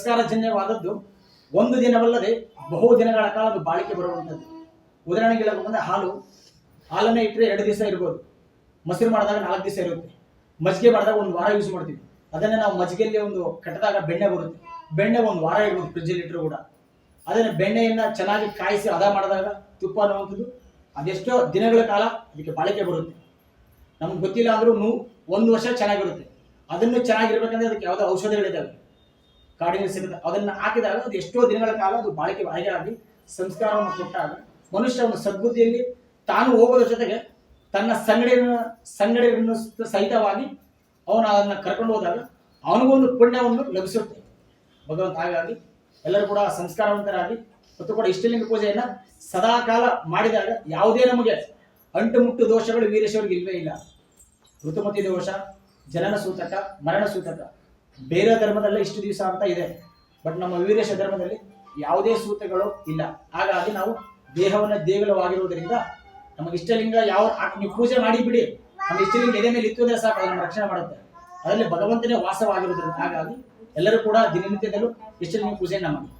ಸಂಸ್ಕಾರಜನ್ಯವಾದದ್ದು ಒಂದು ದಿನವಲ್ಲದೆ ಬಹು ದಿನಗಳ ಕಾಲ ಅದು ಬಾಳಿಕೆ ಬರುವಂಥದ್ದು. ಉದಾಹರಣೆಗೆ ಹೇಳಬೇಕಂದ್ರೆ ಹಾಲು, ಹಾಲನ್ನೇ ಇಟ್ಟರೆ ಎರಡು ದಿವಸ ಇರ್ಬೋದು. ಮೊಸರು ಮಾಡಿದಾಗ ನಾಲ್ಕು ದಿವಸ ಇರುತ್ತೆ. ಮಜ್ಜಿಗೆ ಮಾಡಿದಾಗ ಒಂದು ವಾರ ಯೂಸ್ ಮಾಡ್ತೀವಿ. ಅದನ್ನೇ ನಾವು ಮಜ್ಜಿಗೆಯಲ್ಲಿ ಒಂದು ಕಟ್ಟಿದಾಗ ಬೆಣ್ಣೆ ಬರುತ್ತೆ. ಬೆಣ್ಣೆ ಒಂದು ವಾರ ಇರ್ಬೋದು ಫ್ರಿಜ್ಜಲ್ಲಿ ಇಟ್ಟರು ಕೂಡ. ಅದನ್ನ ಬೆಣ್ಣೆಯನ್ನ ಚೆನ್ನಾಗಿ ಕಾಯಿಸಿ ಹದ ಮಾಡಿದಾಗ ತುಪ್ಪ ಅನ್ನುವಂಥದ್ದು ಅದೆಷ್ಟೋ ದಿನಗಳ ಕಾಲ ಅದಕ್ಕೆ ಬಾಳಿಕೆ ಬರುತ್ತೆ. ನಮ್ಗೆ ಗೊತ್ತಿಲ್ಲ ಅಂದ್ರೂ ಒಂದು ವರ್ಷ ಚೆನ್ನಾಗಿರುತ್ತೆ. ಅದನ್ನು ಚೆನ್ನಾಗಿರ್ಬೇಕಂದ್ರೆ ಅದಕ್ಕೆ ಯಾವುದೋ ಔಷಧಿಗಳಿದ್ದಾವೆ. ಕಾಡಿನ ಸಿಗುತ್ತೆ. ಅದನ್ನು ಹಾಕಿದಾಗ ಅದು ಎಷ್ಟೋ ದಿನಗಳ ಕಾಲ ಅದು ಬಾಳಿಕೆ ಬಾಯಿಗಾಗಿ ಸಂಸ್ಕಾರವನ್ನು ಕೊಟ್ಟಾಗ ಮನುಷ್ಯ ಒಂದು ಸದ್ಬುದ್ಧಿಯಲ್ಲಿ ತಾನು ಹೋಗೋದ್ರ ಜೊತೆಗೆ ತನ್ನ ಸಂಗಡಿಯನ್ನು ಸಂಗಡಿಯನ್ನು ಸಹಿತವಾಗಿ ಅವನು ಅದನ್ನು ಕರ್ಕೊಂಡು ಹೋದಾಗ ಅವನಿಗೂ ಒಂದು ಪುಣ್ಯವನ್ನು ಲಭಿಸುತ್ತೆ. ಭಗವಂತ ಹಾಗಾಗಿ ಎಲ್ಲರೂ ಕೂಡ ಸಂಸ್ಕಾರವಂತರಾಗಿ ಮತ್ತು ಕೂಡ ಇಷ್ಟಲಿಂಗ ಪೂಜೆಯನ್ನ ಸದಾಕಾಲ ಮಾಡಿದಾಗ ಯಾವುದೇ ನಮಗೆ ಅಂಟುಮುಟ್ಟು ದೋಷಗಳು ವೀರೇಶ್ವರಿಗೆ ಇಲ್ವೇ ಇಲ್ಲ. ಋತುಮತಿ ದೋಷ, ಜನನ ಸೂತಕ, ಮರಣ ಸೂತಕ. ಬೇರೆ ಧರ್ಮದಲ್ಲೇ ಇಷ್ಟು ದಿವಸ ಅಂತ ಇದೆ. ಬಟ್ ನಮ್ಮ ವೀರೇಶ ಧರ್ಮದಲ್ಲಿ ಯಾವುದೇ ಸೂತ್ರಗಳು ಇಲ್ಲ. ಹಾಗಾಗಿ ನಾವು ದೇಹವನ್ನ ದೇಗುಲವಾಗಿರುವುದರಿಂದ ನಮಗೆ ಇಷ್ಟಲಿಂಗ ಯಾವ ನೀವು ಪೂಜೆ ಮಾಡಿಬಿಡಿ. ನಮ್ಮ ಇಷ್ಟಲಿಂಗ ಎದೆ ಮೇಲೆ ಇತ್ತು ಸಾಕು, ಅದನ್ನು ರಕ್ಷಣೆ ಮಾಡುತ್ತೆ. ಅದರಲ್ಲಿ ಭಗವಂತನೇ ವಾಸವಾಗಿರುವುದರಿಂದ ಹಾಗಾಗಿ ಎಲ್ಲರೂ ಕೂಡ ದಿನನಿತ್ಯದಲ್ಲೂ ಇಷ್ಟಲಿಂಗ ಪೂಜೆಯನ್ನ ಮಾಡಿ.